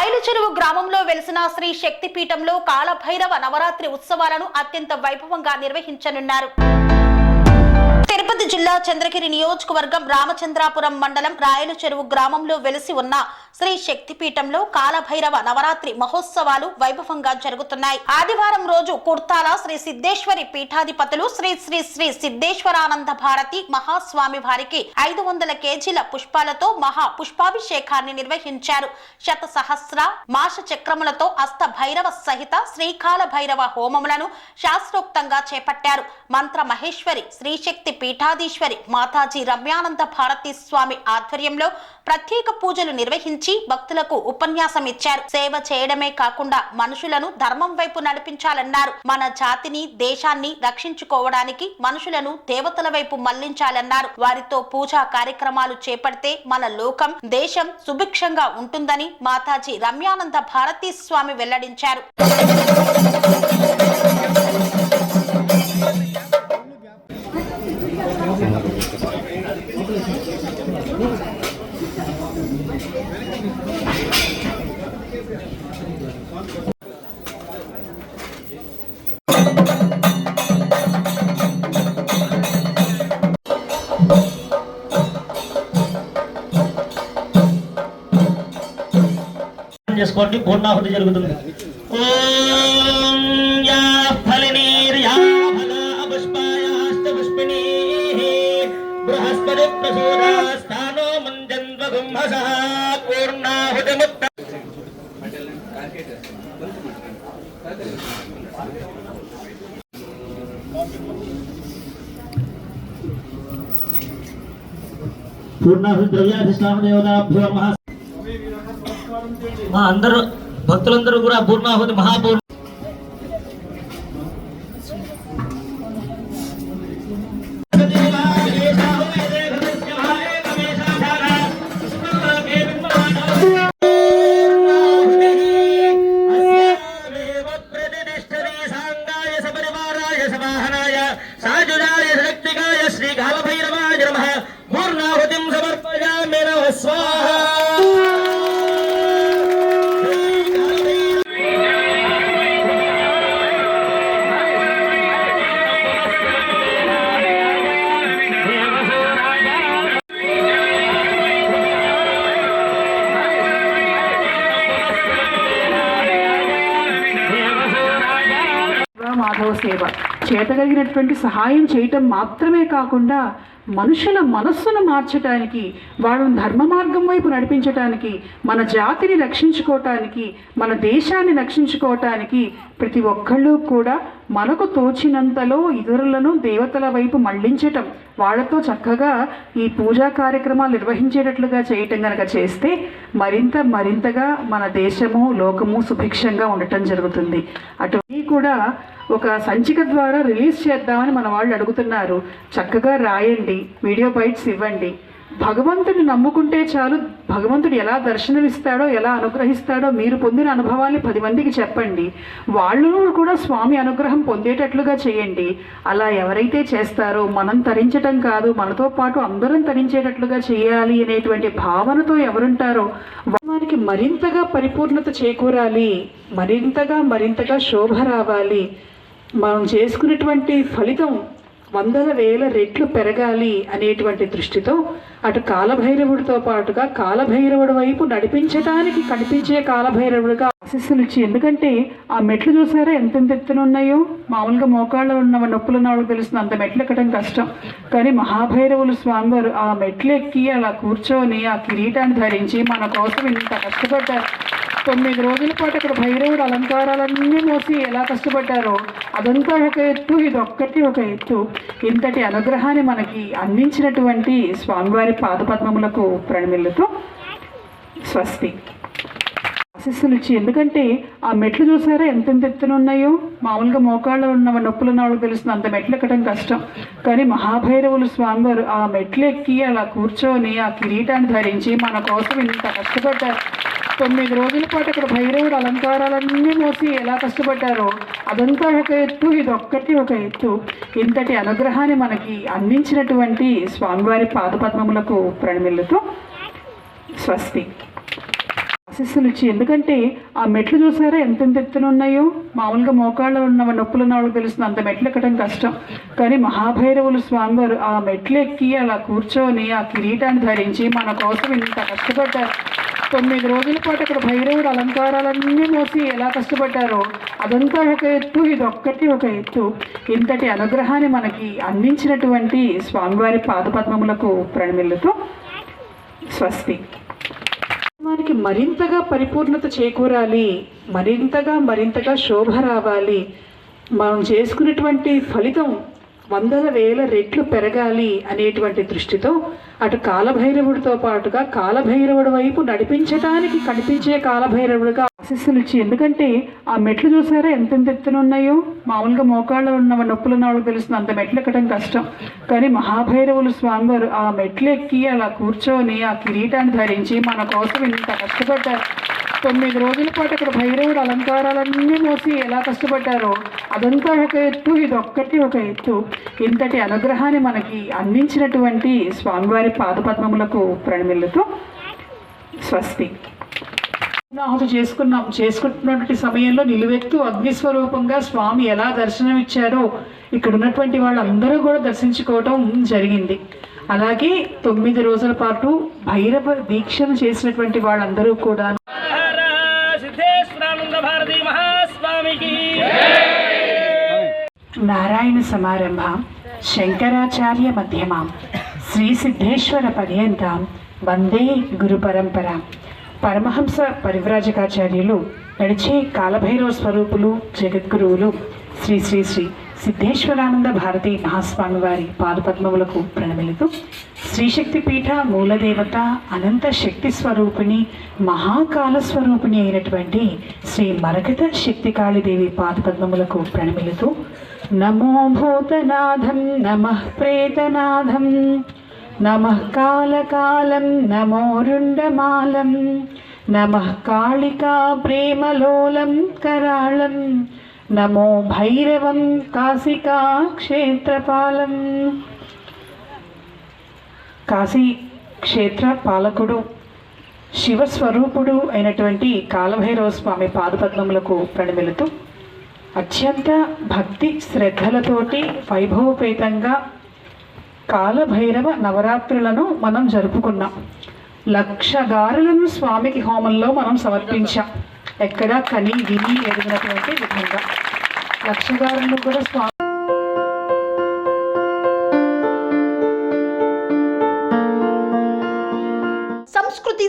రాయల చెరువు గ్రామంలో వెలిసిన శ్రీ శక్తి పీఠంలో కాలభైరవ నవరాత్రి ఉత్సవాలను అత్యంత వైభవంగా నిర్వహించనున్నారు. తిరుపతి జిల్లా చంద్రగిరి నియోజకవర్గం రామచంద్రాపురం మండలం రాయల చెరువు గ్రామంలో వెలిసి ఉన్న శ్రీ శక్తిపీఠంలో కాలభైరవ నవరాత్రి మహోత్సవాలు వైభవంగా జరుగుతున్నాయి. ఆదివారం రోజు కుర్తాల శ్రీ సిద్ధేశ్వరి పీఠాధిపతులు శ్రీ శ్రీ శ్రీ సిద్ధేశ్వరానంద భారతి మహాస్వామి వారికి ఐదు వందల కేజీల పుష్పాలతో మహా పుష్పాభిషేకాన్ని నిర్వహించారు. శత సహస్ర మాష చక్రములతో అస్త భైరవ సహిత శ్రీకాల భైరవ హోమములను శాస్త్రోక్తంగా చేపట్టారు. మంత్ర మహేశ్వరి శ్రీశక్తి పీఠాధీశ్వరి మాతాజీ రమ్యానంద భారతీ స్వామి ఆధ్వర్యంలో ప్రత్యేక పూజలు నిర్వహించి భక్తులకు ఉపన్యాసం ఇచ్చారు. సేవ చేయడమే కాకుండా మనుషులను ధర్మం వైపు నడిపించాలన్నారు. మన జాతిని దేశాన్ని రక్షించుకోవడానికి మనుషులను దేవతల వైపు మళ్ళించాలన్నారు. వారితో పూజా కార్యక్రమాలు చేపడితే మన లోకం దేశం సుభిక్షంగా ఉంటుందని మాతాజీ రమ్యానంద భారతీ స్వామి వెల్లడించారు. చేసుకోండి పూర్ణాహుతి జరుగుతుంది. ఓం యా ఫలినీర్యా మంజన్వగుంహసః పూర్ణాహుతిముక్త పూర్ణాహుతి ద్రవ్యాధిష్టాన దేవతాభ్యో మహా మా అందరూ భక్తులందరూ కూడా పూర్ణాహుతి మహాపూర్ణ మాధవ సేవ. చేతగలిగినటువంటి సహాయం చేయటం మాత్రమే కాకుండా మనుషుల మనస్సును మార్చటానికి వాళ్ళని ధర్మ మార్గం వైపు నడిపించటానికి మన జాతిని రక్షించుకోవటానికి మన దేశాన్ని రక్షించుకోవటానికి ప్రతి ఒక్కళ్ళు కూడా మనకు తోచినంతలో ఇతరులను దేవతల వైపు మళ్ళించటం వాళ్ళతో చక్కగా ఈ పూజా కార్యక్రమాలు నిర్వహించేటట్లుగా చేయటం కనుక చేస్తే మరింత మరింతగా మన దేశము లోకము సుభిక్షంగా ఉండటం జరుగుతుంది. అటు కూడా ఒక సంచిక ద్వారా రిలీజ్ చేద్దామని మన వాళ్ళు అడుగుతున్నారు. చక్కగా రాయండి వీడియో బైట్స్ ఇవ్వండి. భగవంతుని నమ్ముకుంటే చాలు. భగవంతుడు ఎలా దర్శనమిస్తాడో ఎలా అనుగ్రహిస్తాడో మీరు పొందిన అనుభవాన్ని పది మందికి చెప్పండి. వాళ్ళు కూడా స్వామి అనుగ్రహం పొందేటట్లుగా చేయండి. అలా ఎవరైతే చేస్తారో మనం తరించటం కాదు మనతో పాటు అందరం తరించేటట్లుగా చేయాలి అనేటువంటి భావనతో ఎవరుంటారో వారికి మరింతగా పరిపూర్ణత చేకూరాలి. మరింతగా మరింతగా శోభ రావాలి. మనం చేసుకున్నటువంటి ఫలితం వందల వేల రెట్లు పెరగాలి అనేటువంటి దృష్టితో అటు కాలభైరవుడితో పాటుగా కాలభైరవుడి వైపు నడిపించడానికి కనిపించే కాలభైరవుడిగా ఆశీస్సులు ఇచ్చి ఎందుకంటే ఆ మెట్లు చూసారా ఎంత ఎత్తున ఉన్నాయో? మామూలుగా మోకాళ్ళు ఉన్న నొప్పులు ఉన్నవాళ్ళకి తెలుస్తుంది అంత మెట్లు ఎక్కడం కష్టం. కానీ మహాభైరవులు స్వామివారు ఆ మెట్లు ఎక్కి అలా కూర్చొని ఆ కిరీటాన్ని ధరించి మన కోసం ఇంత కష్టపడ్డారు. తొమ్మిది రోజుల పాటు అక్కడ భైరవుడు అలంకారాలన్నీ మోసి ఎలా కష్టపడ్డారో అదంతా ఒక ఎత్తు ఇది ఒక్కటి ఒక ఎత్తు. ఇంతటి అనుగ్రహాన్ని మనకి అందించినటువంటి స్వామివారి పాదపద్మములకు ప్రణమిల్లుతూ స్వస్తి. ఆశీస్సులు ఇచ్చి ఎందుకంటే ఆ మెట్లు చూసారా ఎంతెంత ఎంత ఎత్తున ఉన్నాయో? మామూలుగా మోకాళ్ళు ఉన్న నొప్పులు ఉన్న వాళ్ళకి తెలుస్తుంది అంత మెట్లు ఎక్కడం కష్టం. కానీ మహాభైరవులు స్వామివారు ఆ మెట్లు ఎక్కి అలా కూర్చొని ఆ కిరీటాన్ని ధరించి మన కోసం ఇంత కష్టపడ్డారు. తొమ్మిది రోజుల పాటు అక్కడ భైరవుడు అలంకారాలన్నీ మోసి ఎలా కష్టపడ్డారో అదంతా ఒక ఎత్తు ఇది ఒక్కటి ఒక ఎత్తు. ఇంతటి అనుగ్రహాన్ని మనకి అందించినటువంటి స్వామివారి పాదపద్మములకు ప్రణమిల్లుతూ స్వస్తి. ఆశస్సులు ఇచ్చి ఎందుకంటే ఆ మెట్లు చూసారా ఎంతెంత ఎత్తులు ఉన్నాయో? మామూలుగా మోకాళ్ళు ఉన్న నొప్పులు ఉన్న వాళ్ళకి తెలుస్తుంది అంత మెట్లు ఎక్కడం కష్టం. కానీ మహాభైరవులు స్వామివారు ఆ మెట్లు ఎక్కి అలా కూర్చొని ఆ కిరీటాన్ని ధరించి మన కోసం ఇంత కష్టపడ్డారు. తొమ్మిది రోజుల పాటు అక్కడ భైరవుడు అలంకారాలన్నీ మోసి ఎలా కష్టపడ్డారో అదంతా ఒక ఎత్తు ఇది ఒక్కటి ఒక ఎత్తు. ఇంతటి అనుగ్రహాన్ని మనకి అందించినటువంటి స్వామివారి పాదపద్మములకు ప్రణమిల్లుతూ స్వస్తి. వారికి మరింతగా పరిపూర్ణత చేకూరాలి మరింతగా మరింతగా శోభ రావాలి. మనం చేసుకున్నటువంటి ఫలితం వందల వేల రెట్లు పెరగాలి అనేటువంటి దృష్టితో అటు కాలభైరవుడితో పాటుగా కాలభైరవుడి వైపు నడిపించడానికి కనిపించే కాలభైరవుడిగా ఆశస్సులు ఇచ్చి ఎందుకంటే ఆ మెట్లు చూసారా ఎంతెంత ఎత్తున ఉన్నాయో? మామూలుగా మోకాళ్ళు ఉన్న నొప్పులు ఉన్న వాళ్ళకి తెలుస్తుంది అంత మెట్లు ఎక్కడం కష్టం. కానీ మహాభైరవులు స్వామివారు ఆ మెట్లు ఎక్కి అలా కూర్చొని ఆ కిరీటాన్ని ధరించి మన కోసం ఇంత కష్టపడ్డారు. తొమ్మిది రోజుల పాటు అక్కడ భైరవుడు అలంకారాలన్నీ మోసి ఎలా కష్టపడ్డారో అదంతా ఒక ఎత్తు ఇది ఒక్కటి ఒక ఎత్తు. ఇంతటి అనుగ్రహాన్ని మనకి అందించినటువంటి స్వామివారి పాదపద్మములకు ప్రణమిల్లుతూ స్వస్తి. ఆహుతి చేసుకున్నాం. చేసుకుంటున్నటువంటి సమయంలో నిలువెత్తు అగ్నిస్వరూపంగా స్వామి ఎలా దర్శనం ఇచ్చారో ఇక్కడ ఉన్నటువంటి వాళ్ళందరూ కూడా దర్శించుకోవటం జరిగింది. అలాగే తొమ్మిది రోజుల పాటు భైరవ దీక్షను చేసినటువంటి వాళ్ళందరూ కూడా నారాయణ సమారంభ శంకరాచార్య మధ్యమాం శ్రీ సిద్ధేశ్వర పర్యంతం వందే గురు పరంపర. పరమహంస పరివ్రాజకాచార్యులు నడిచే కాలభైరవ స్వరూపులు జగద్గురువులు శ్రీ శ్రీ శ్రీ సిద్ధేశ్వరానంద భారతి మహాస్వామి వారి పాదపద్మములకు ప్రణమిలుతూ శ్రీశక్తి పీఠ మూలదేవత అనంత శక్తి స్వరూపిణి మహాకాల స్వరూపిణి అయినటువంటి శ్రీ మరకత శక్తికాళిదేవి పాదపద్మములకు ప్రణమిలుతూ నమో భూతనాథం నమః ప్రేతనాథం నమః కాలకాలం నమో రుండమాలం నమః కాళికా ప్రేమలోలం కరాళం నమో భైరవం కాశికా క్షేత్రపాలం. కాశీ క్షేత్ర పాలకుడు శివస్వరూపుడు అయినటువంటి కాలభైరవ స్వామి పాదపద్మములకు ప్రణమిలుతూ అత్యంత భక్తి శ్రద్ధలతోటి వైభవపేతంగా కాలభైరవ నవరాత్రులను మనం జరుపుకున్నాం. లక్ష గారులను స్వామికి హోమంలో మనం సమర్పించాం. ఎక్కడా కని విని ఎదిగినటువంటి విధంగా. లక్ష గారులను కూడా స్వామి సంస్కృతి